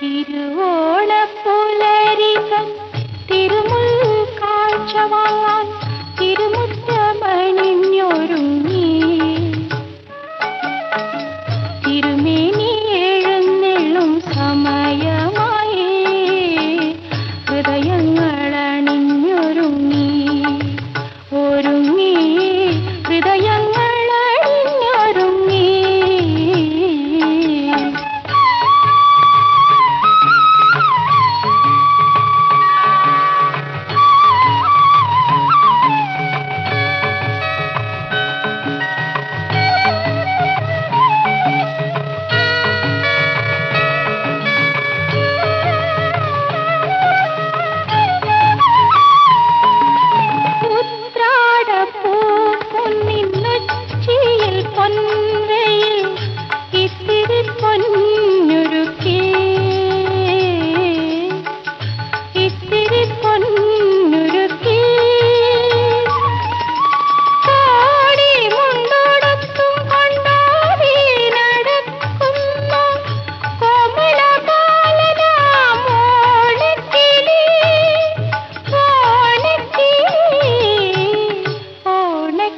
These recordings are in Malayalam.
തിരുവോണപ്പുലരികം തിരുമുൽ കാഴ്ച വാങ്ങാൻ തിരുമുറ്റമണിഞ്ഞൊരുങ്ങി.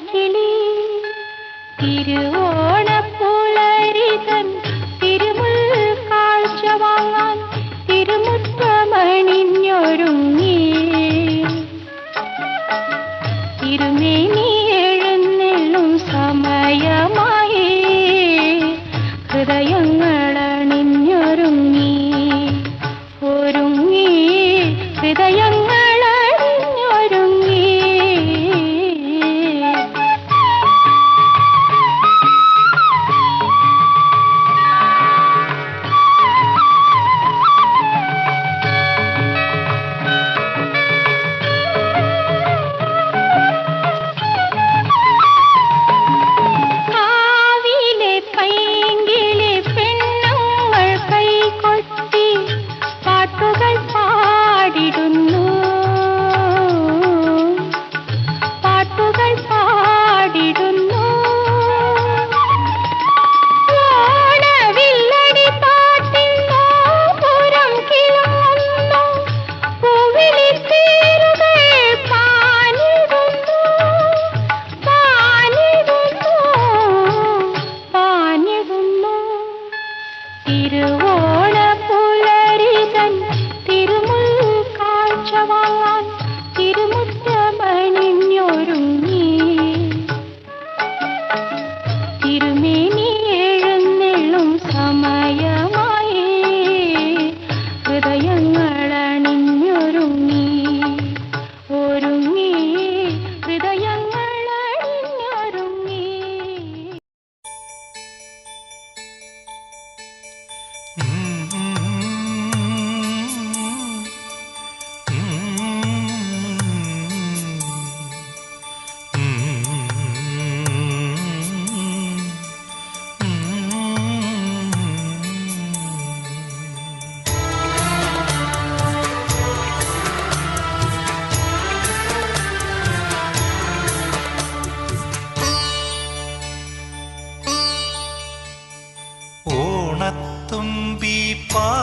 കിളി തിരുവോ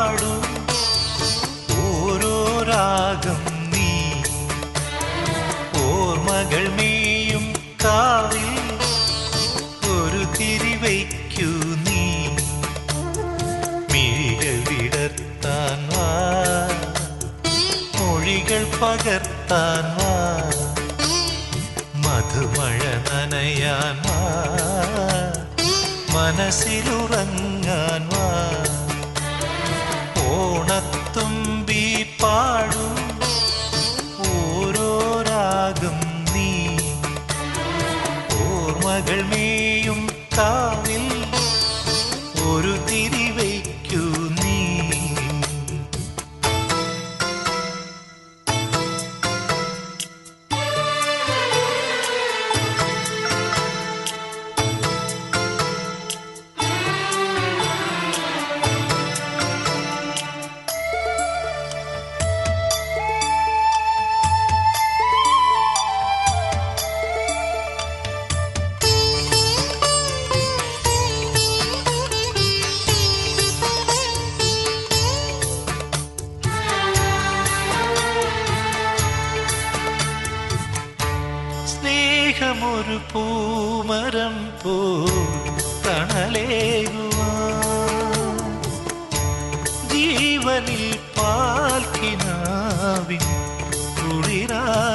പാടു. ഓരോ രാഗം നീ. ഓർമ്മകൾ മേയും കാവിൽ. ഒരു തിരിവയ്ക്കു നീ. മിഴികൾ വിടർത്താൻ വാ. മൊഴികൾ പകർത്താൻ വാ. മധുമഴ നനയാൻ വാ. മനസ്സിലുറങ്ങാൻ വാ. പാൽക്കിനാവിൻ കുളിരാകുവാൻ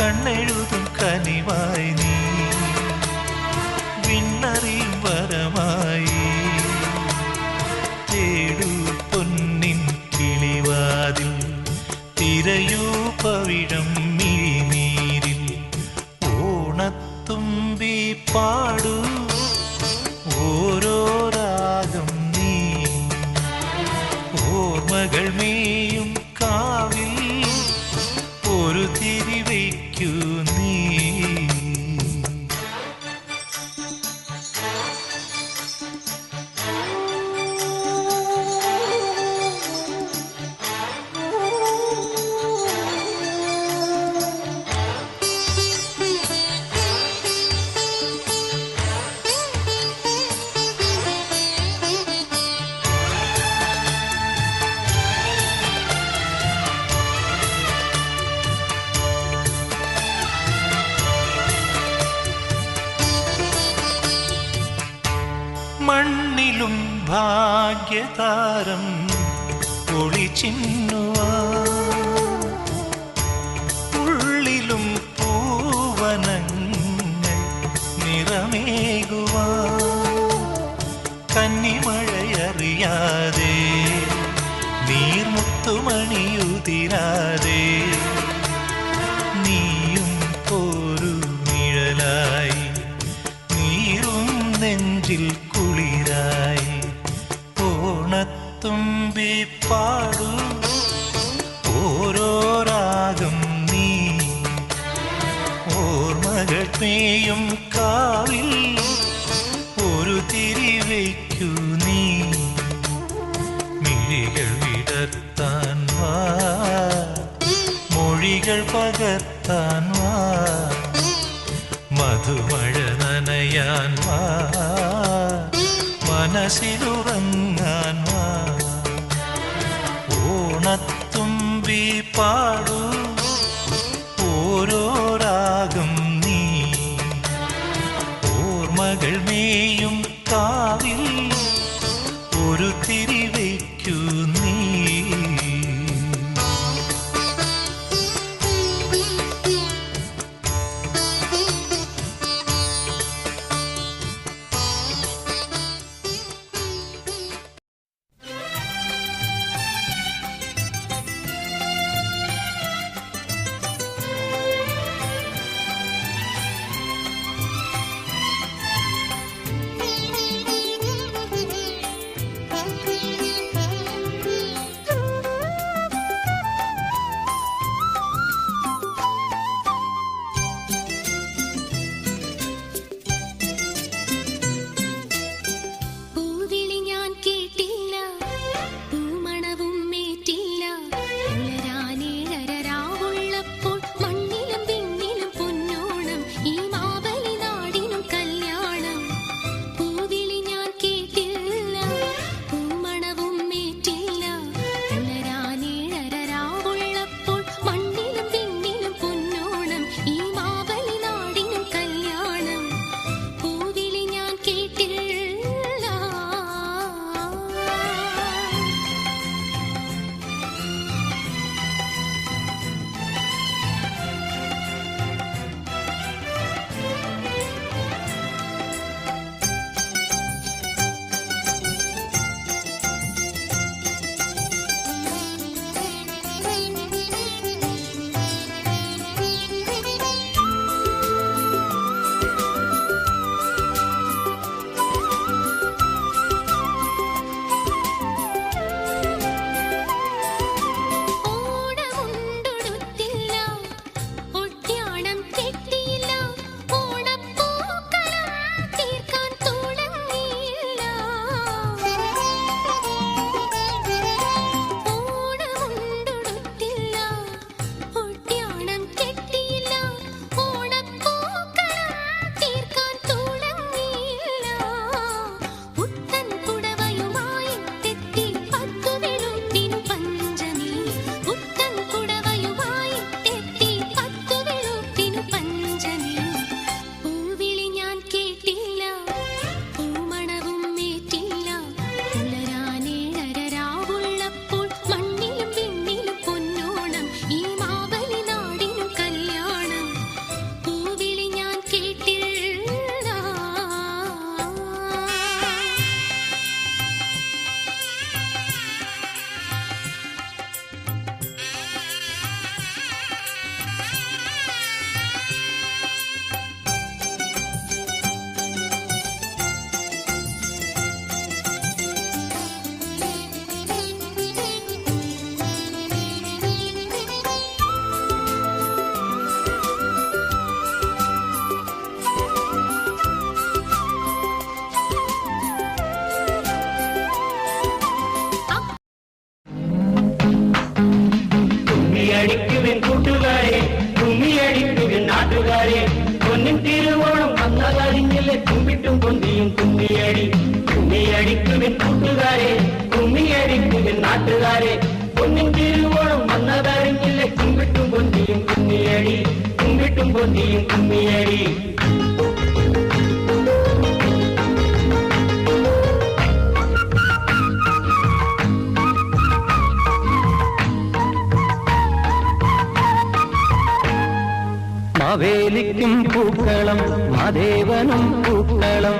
കണ്ണെഴുതും കനിവായി നീ. വിണ്ണറിയും വരമായി. തേടൂ പൊന്നിൻ കിളിവാതിൽ. തിരയൂ പവിഴം മിഴിനീരിൽ ഓണത്തുമ്പി പാടൂ ഭാഗ്യതാരം ഒളിച്ചിന്നുവാ ഉള്ളിലും പൂവനങ്ങൾ നിറമേകുവാ. കന്നിമഴയറിയാതെ നീർമുത്തുമണിയുതിരാതെ പേയും കാവിൽ ഒരു തിരിവയ്ക്കൂ നീ. മിഴികൾ വിടർത്താൻ വാ. മൊഴികൾ പകർത്താൻ വാ. മധുമഴ നനയാൻ വാ. മനസ്സിലുറങ്ങാൻ വാ. ഓണത്തുമ്പി പാടൂ கும்மியும் கும்மியடி മാവേലിക്കും പൂക്കളം മാദേവനും പൂക്കളം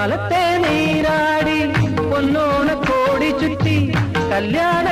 காலத்தே நீராடி பொன்னோன கோடி சுற்றி கல்யாண